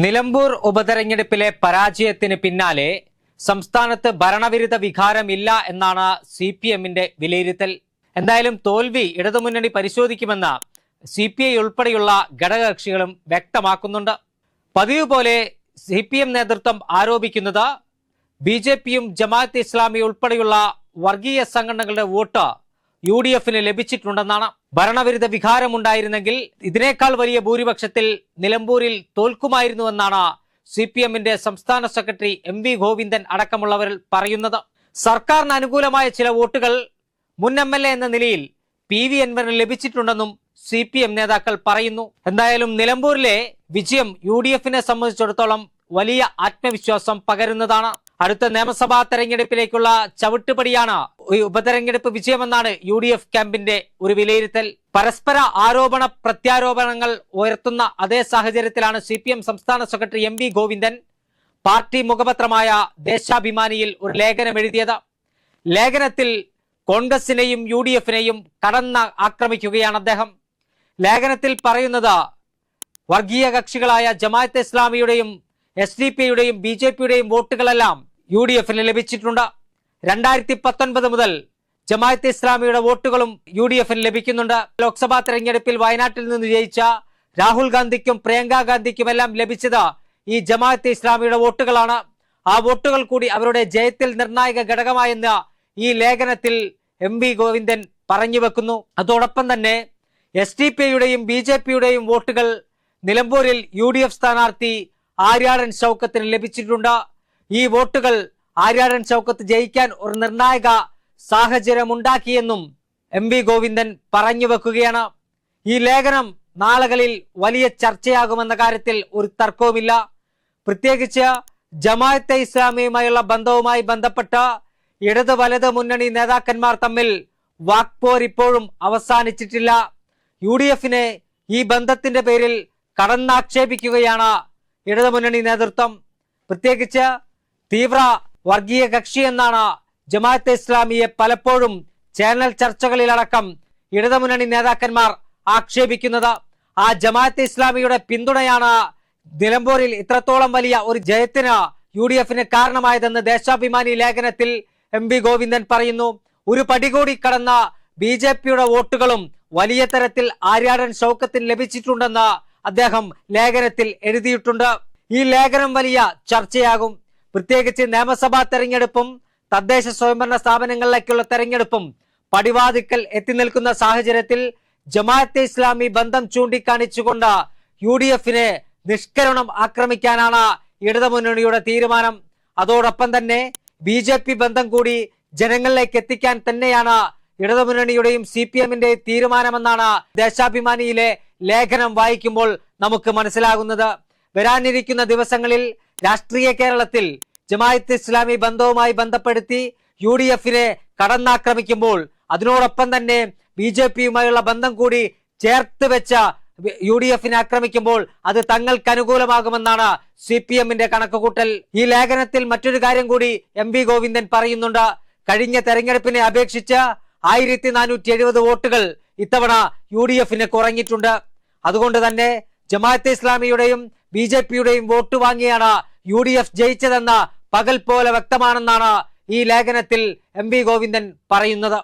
നിലമ്പൂർ ഉപതെരഞ്ഞെടുപ്പിലെ പരാജയത്തിന് പിന്നാലെ സംസ്ഥാനത്ത് ഭരണവിരുദ്ധ വികാരമില്ല എന്നാണ് സി പി എമ്മിന്റെ വിലയിരുത്തൽ. എന്തായാലും തോൽവി ഇടതുമുന്നണി പരിശോധിക്കുമെന്ന് സി പി ഐ ഉൾപ്പെടെയുള്ള ഘടകകക്ഷികളും വ്യക്തമാക്കുന്നുണ്ട്. പതിവ് പോലെ സി പി എം നേതൃത്വം ആരോപിക്കുന്നത് ബി ജെ പിയും ജമാഅത്ത് ഇസ്ലാമി ഉൾപ്പെടെയുള്ള വർഗീയ സംഘടനകളുടെ വോട്ട് യു ഡി എഫിന് ലഭിച്ചിട്ടുണ്ടെന്നാണ്. ഭരണവിരുദ്ധ വികാരമുണ്ടായിരുന്നെങ്കിൽ ഇതിനേക്കാൾ വലിയ ഭൂരിപക്ഷത്തിൽ നിലമ്പൂരിൽ തോൽക്കുമായിരുന്നുവെന്നാണ് സി പി എമ്മിന്റെ സംസ്ഥാന സെക്രട്ടറി എം വി ഗോവിന്ദൻ അടക്കമുള്ളവർ പറയുന്നത്. സർക്കാരിന് അനുകൂലമായ ചില വോട്ടുകൾ മുൻ എം എൽ എ എന്ന നിലയിൽ പി വി എൻവറിന് ലഭിച്ചിട്ടുണ്ടെന്നും സി പി എം നേതാക്കൾ പറയുന്നു. എന്തായാലും നിലമ്പൂരിലെ വിജയം യു ഡി എഫിനെ സംബന്ധിച്ചിടത്തോളം വലിയ ആത്മവിശ്വാസം പകരുന്നതാണ്. അടുത്ത നിയമസഭാ തെരഞ്ഞെടുപ്പിലേക്കുള്ള ചവിട്ടുപടിയാണ് ഉപതെരഞ്ഞെടുപ്പ് വിജയമെന്നാണ് യു ഡി എഫ് ക്യാമ്പിന്റെ ഒരു വിലയിരുത്തൽ. പരസ്പര ആരോപണ പ്രത്യാരോപണങ്ങൾ ഉയർത്തുന്ന അതേ സാഹചര്യത്തിലാണ് സി പി എം സംസ്ഥാന secretary M V Govindan party മുഖപത്രമായ ദേശാഭിമാനിയിൽ ഒരു ലേഖനം എഴുതിയത്. ലേഖനത്തിൽ കോൺഗ്രസിനെയും യു ഡി എഫിനെയും കടന്ന് ആക്രമിക്കുകയാണ് അദ്ദേഹം. ലേഖനത്തിൽ പറയുന്നത് വർഗീയ കക്ഷികളായ ജമാഅത്ത് ഇസ്ലാമിയുടെയും എസ് ഡി പിയുടെയും ബി ജെ പിയുടെയും വോട്ടുകളെല്ലാം യു ഡി എഫിന് ലഭിച്ചിട്ടുണ്ട്. രണ്ടായിരത്തി പത്തൊൻപത് മുതൽ ജമാഅത്ത് ഇസ്ലാമിയുടെ വോട്ടുകളും യു ഡി എഫിന് ലഭിക്കുന്നുണ്ട്. ലോക്സഭാ തെരഞ്ഞെടുപ്പിൽ വയനാട്ടിൽ നിന്ന് ജയിച്ച രാഹുൽ ഗാന്ധിക്കും പ്രിയങ്ക ഗാന്ധിക്കുമെല്ലാം ലഭിച്ചത് ഈ ജമാഅത്ത് ഇസ്ലാമിയുടെ വോട്ടുകളാണ്. ആ വോട്ടുകൾ കൂടി അവരുടെ ജയത്തിൽ നിർണായക ഘടകമായെന്ന് ഈ ലേഖനത്തിൽ എം വി ഗോവിന്ദൻ പറഞ്ഞു വെക്കുന്നു. അതോടൊപ്പം തന്നെ എസ് ഡി പിയുടെയും ബി ജെ പിയുടെയും വോട്ടുകൾ നിലമ്പൂരിൽ യു ഡി എഫ് സ്ഥാനാർത്ഥി ആര്യാടൻ ഷൗക്കത്തിന് ലഭിച്ചിട്ടുണ്ട്. ഈ വോട്ടുകൾ ആര്യാടൻ ചൗക്കത്ത് ജയിക്കാൻ ഒരു നിർണായക സാഹചര്യം ഉണ്ടാക്കിയെന്നും എം വി ഗോവിന്ദൻ പറഞ്ഞു വെക്കുകയാണ്. ഈ ലേഖനം നാളുകളിൽ വലിയ ചർച്ചയാകുമെന്ന കാര്യത്തിൽ ഒരു തർക്കവുമില്ല. പ്രത്യേകിച്ച് ജമായത്തെ ഇസ്ലാമിയുമായുള്ള ബന്ധവുമായി ബന്ധപ്പെട്ട ഇടത് വലത് മുന്നണി നേതാക്കന്മാർ തമ്മിൽ വാക്പോർ ഇപ്പോഴും അവസാനിച്ചിട്ടില്ല. യു ഡി എഫിനെ ഈ ബന്ധത്തിന്റെ പേരിൽ കടന്നാക്ഷേപിക്കുകയാണ് ഇടതുമുന്നണി നേതൃത്വം. പ്രത്യേകിച്ച് തീവ്ര വർഗീയ കക്ഷി എന്നാണ് ജമാഅത്തെ ഇസ്ലാമിയെ പലപ്പോഴും ചാനൽ ചർച്ചകളിലടക്കം ഇടതുമുന്നണി നേതാക്കന്മാർ ആക്ഷേപിക്കുന്നത്. ആ ജമാഅത്തെ ഇസ്ലാമിയുടെ പിന്തുണയാണ് നിലമ്പൂരിൽ ഇത്രത്തോളം വലിയ ഒരു ജയത്തിന് യു ഡി എഫിന് കാരണമായതെന്ന് ദേശാഭിമാനി ലേഖനത്തിൽ എം വി ഗോവിന്ദൻ പറയുന്നു. ഒരു പടി കൂടി കടന്ന ബി ജെ പിയുടെ വോട്ടുകളും വലിയ തരത്തിൽ ആര്യാടൻ ഷൗക്കത്തിന് ലഭിച്ചിട്ടുണ്ടെന്ന് അദ്ദേഹം ലേഖനത്തിൽ എഴുതിയിട്ടുണ്ട്. ഈ ലേഖനം വലിയ ചർച്ചയാകും. പ്രത്യേകിച്ച് നിയമസഭാ തെരഞ്ഞെടുപ്പും തദ്ദേശ സ്വയംഭരണ സ്ഥാപനങ്ങളിലേക്കുള്ള തെരഞ്ഞെടുപ്പും പടിവാതിക്കൽ എത്തി നിൽക്കുന്ന സാഹചര്യത്തിൽ ജമാഅത്തെ ഇസ്ലാമി ബന്ധം ചൂണ്ടിക്കാണിച്ചുകൊണ്ട് യു ഡി എഫിനെ നിഷ്കരണം ആക്രമിക്കാനാണ് ഇടതുമുന്നണിയുടെ തീരുമാനം. അതോടൊപ്പം തന്നെ ബി ജെ പി ബന്ധം കൂടി ജനങ്ങളിലേക്ക് എത്തിക്കാൻ തന്നെയാണ് ഇടതുമുന്നണിയുടെയും സി പി എമ്മിന്റെയും തീരുമാനമെന്നാണ് ദേശാഭിമാനിയിലെ ലേഖനം വായിക്കുമ്പോൾ നമുക്ക് മനസ്സിലാകുന്നത്. വരാനിരിക്കുന്ന ദിവസങ്ങളിൽ രാഷ്ട്രീയ കേരളത്തിൽ ജമായത്ത് ഇസ്ലാമി ബന്ധവുമായി ബന്ധപ്പെടുത്തി യു ഡി എഫിനെ കടന്നാക്രമിക്കുമ്പോൾ അതിനോടൊപ്പം തന്നെ ബി ജെ പിയുമായുള്ള ബന്ധം കൂടി ചേർത്ത് വെച്ച യു ഡി എഫിനെ ആക്രമിക്കുമ്പോൾ അത് തങ്ങൾക്ക് അനുകൂലമാകുമെന്നാണ് സി പി എമ്മിന്റെ കണക്കുകൂട്ടൽ. ഈ ലേഖനത്തിൽ മറ്റൊരു കാര്യം കൂടി എം വി ഗോവിന്ദൻ പറയുന്നുണ്ട്. കഴിഞ്ഞ തെരഞ്ഞെടുപ്പിനെ അപേക്ഷിച്ച് ആയിരത്തി നാനൂറ്റി എഴുപത് വോട്ടുകൾ ഇത്തവണ യു ഡി എഫിന് കുറഞ്ഞിട്ടുണ്ട്. അതുകൊണ്ട് തന്നെ ജമാഅത്തെ ഇസ്ലാമിയുടെയും ബി ജെ പിയുടെയും വോട്ട് വാങ്ങിയാണ് യു ഡി എഫ് ജയിച്ചതെന്ന് പകൽ പോലെ വ്യക്തമാണെന്നാണ് ഈ ലേഖനത്തിൽ എം വി ഗോവിന്ദൻ പറയുന്നത്.